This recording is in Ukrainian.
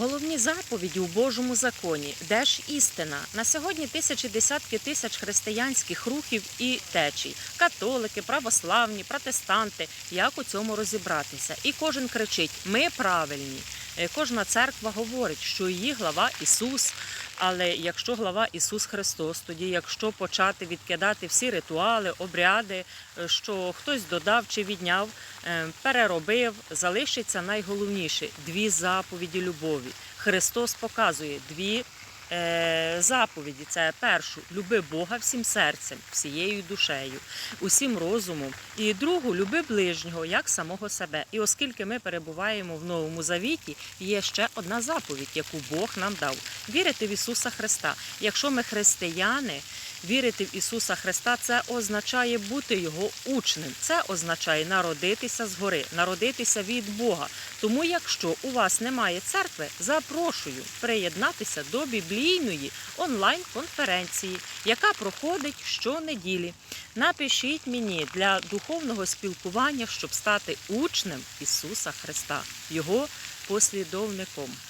Головні заповіді у Божому законі. Де ж істина? На сьогодні тисячі десятки тисяч християнських рухів і течій. Католики, православні, протестанти. Як у цьому розібратися? І кожен кричить: Ми правильні. Е, Кожна церква говорить, що її глава Ісус. Але якщо глава Ісус Христос, тоді якщо почати відкидати всі ритуали, обряди, е, що хтось додав чи відняв, е, переробив, залишиться найголовніше дві заповіді любові. Христос показує дві заповіді. Це першу люби Бога всім серцем, всією душею, усім розумом. І другу люби ближнього як самого себе. І оскільки ми перебуваємо в новому завіті, є ще одна заповідь, яку Бог нам дав: вірити в Ісуса Христа. Якщо ми християни, вірити в Ісуса Христа, це означає бути Його учнем. Це означає народитися згори, народитися від Бога. Тому, якщо у вас немає церкви, запрошую приєднатися до біблійної онлайн-конференції, яка проходить щонеділі. Напишіть мені для духовного спілкування, щоб стати учнем Ісуса Христа, Його послідовником.